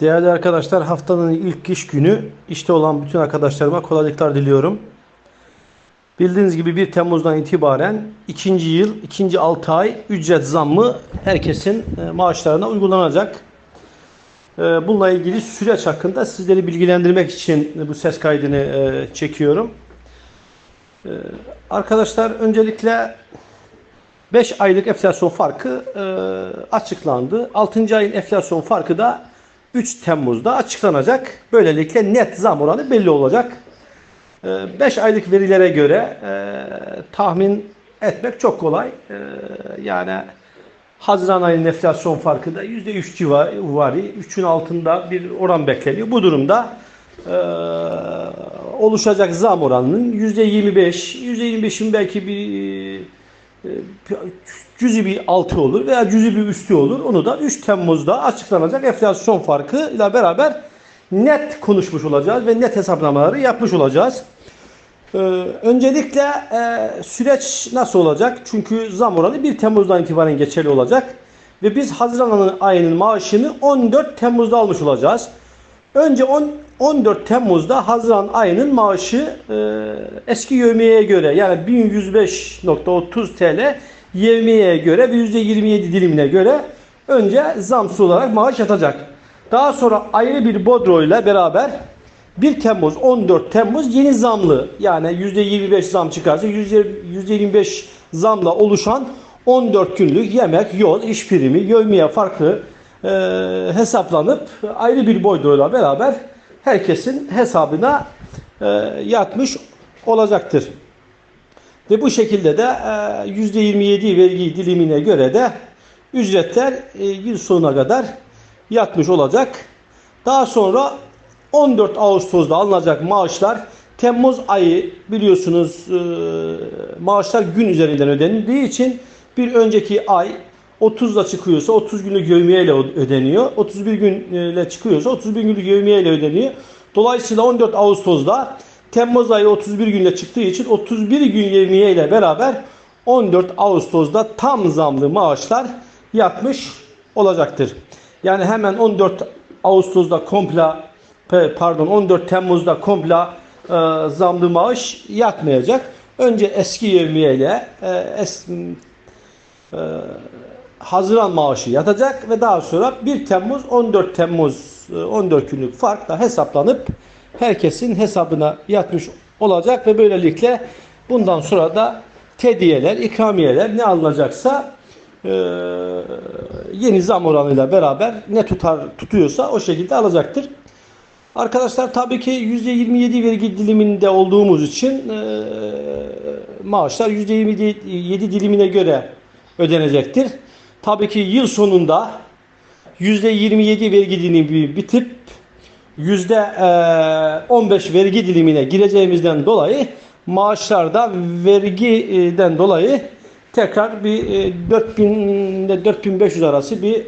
Değerli arkadaşlar haftanın ilk iş günü işte olan bütün arkadaşlarıma kolaylıklar diliyorum. Bildiğiniz gibi 1 Temmuz'dan itibaren ikinci yıl, ikinci 6 ay ücret zammı herkesin e, maaşlarına uygulanacak. E, Bununla ilgili süreç hakkında sizleri bilgilendirmek için bu ses kaydını e, çekiyorum. Arkadaşlar öncelikle 5 aylık enflasyon farkı açıklandı. 6. ayın enflasyon farkı da 3 Temmuz'da açıklanacak. Böylelikle net zam oranı belli olacak. 5 aylık verilere göre e, tahmin etmek çok kolay. E, yani Haziran ayının enflasyon farkı da %3 civarı, 3'ün altında bir oran bekleniyor. Bu durumda e, oluşacak zam oranının %25, %25'in belki bir cüzi bir altı olur veya cüzi bir üstü olur. Onu da 3 Temmuz'da açıklanacak enflasyon farkı ile beraber net konuşmuş olacağız ve net hesaplamaları yapmış olacağız. Ee, öncelikle e, süreç nasıl olacak? Çünkü zam oranı 1 Temmuz'dan itibaren geçerli olacak. Ve biz Haziran ayının maaşını 14 Temmuz'da almış olacağız. Önce 10, 14 Temmuz'da Haziran ayının maaşı e, eski yevmiyeye göre yani 1105.30 TL yevmiyeye göre ve %27 dilimine göre önce zamsız olarak maaş yatacak. Daha sonra ayrı bir bodro ile beraber 1 Temmuz 14 Temmuz yeni zamlı yani %25 zam çıkarsa %25 zamla oluşan 14 günlük yemek, yol, iş primi, yevmiye farkı e, hesaplanıp ayrı bir bodroyla beraber herkesin hesabına e, yatmış olacaktır. Ve bu şekilde de e, %27 vergi dilimine göre de ücretler e, yıl sonuna kadar yatmış olacak. Daha sonra 14 Ağustos'da alınacak maaşlar Temmuz ayı biliyorsunuz e, maaşlar gün üzerinden ödenildiği için bir önceki ay 30'la çıkıyorsa 30 günlük yevmiye ödeniyor. 31 günle çıkıyorsa 31 günlük yevmiye ödeniyor. Dolayısıyla 14 Ağustos'da Temmuz ayı 31 günle çıktığı için 31 gün yevmiye beraber 14 Ağustos'da tam zamlı maaşlar yatmış olacaktır. Yani hemen 14 Ağustos'da komple pardon 14 Temmuz'da komple e, zamlı maaş yatmayacak. Önce eski yevmiye e, es, e, Haziran maaşı yatacak ve daha sonra 1 Temmuz 14 Temmuz 14 günlük farkla hesaplanıp herkesin hesabına yatmış olacak ve böylelikle bundan sonra da tediyeler, ikramiyeler ne alınacaksa e, yeni zam oranıyla beraber ne tutar tutuyorsa o şekilde alacaktır. Arkadaşlar tabii ki %27 vergi diliminde olduğumuz için e, maaşlar %27 dilimine göre ödenecektir. Tabii ki yıl sonunda %27 vergi dilimi bitip %15 vergi dilimine gireceğimizden dolayı maaşlarda vergiden dolayı tekrar bir 4000 ile 4500 arası bir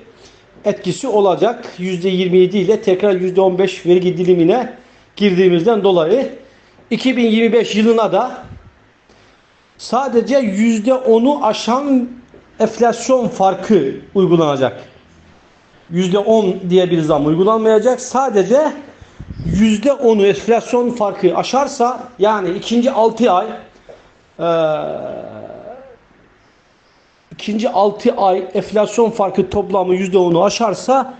etkisi olacak. %27 ile tekrar %15 vergi dilimine girdiğimizden dolayı 2025 yılına da sadece %10'u aşan enflasyon farkı uygulanacak. %10 diye bir zam uygulanmayacak. Sadece %10'u enflasyon farkı aşarsa yani ikinci 6 ay e, ikinci 6 ay enflasyon farkı toplamı %10'u aşarsa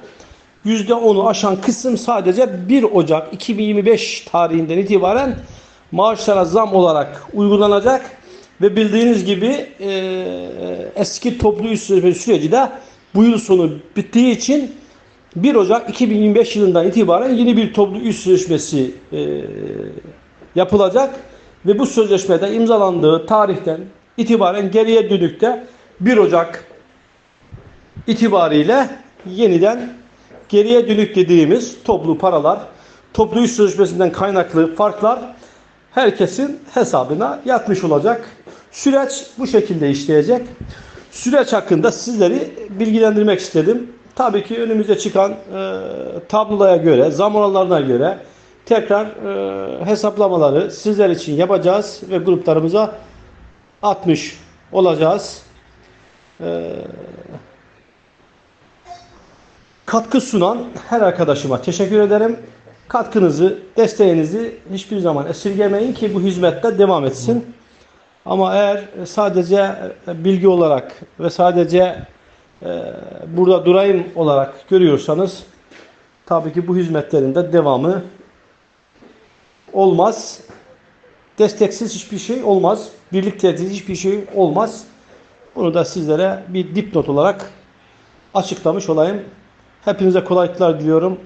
%10'u aşan kısım sadece 1 Ocak 2025 tarihinden itibaren maaşlara zam olarak uygulanacak ve bildiğiniz gibi e, eski toplu iş süreci de bu yıl sonu bittiği için 1 Ocak 2025 yılından itibaren yeni bir toplu iş sözleşmesi e, yapılacak ve bu sözleşmede imzalandığı tarihten itibaren geriye dönük de 1 Ocak itibariyle yeniden geriye dönük dediğimiz toplu paralar, toplu iş sözleşmesinden kaynaklı farklar herkesin hesabına yatmış olacak. Süreç bu şekilde işleyecek. Süreç hakkında sizleri bilgilendirmek istedim. Tabii ki önümüze çıkan e, tabloya göre, zam oranlarına göre tekrar e, hesaplamaları sizler için yapacağız ve gruplarımıza atmış olacağız. E, katkı sunan her arkadaşıma teşekkür ederim. Katkınızı, desteğinizi hiçbir zaman esirgemeyin ki bu hizmette devam etsin. Ama eğer sadece bilgi olarak ve sadece e, burada durayım olarak görüyorsanız tabii ki bu hizmetlerin de devamı olmaz. Desteksiz hiçbir şey olmaz. Birliktesiz hiçbir şey olmaz. Bunu da sizlere bir dipnot olarak açıklamış olayım. Hepinize kolaylıklar diliyorum.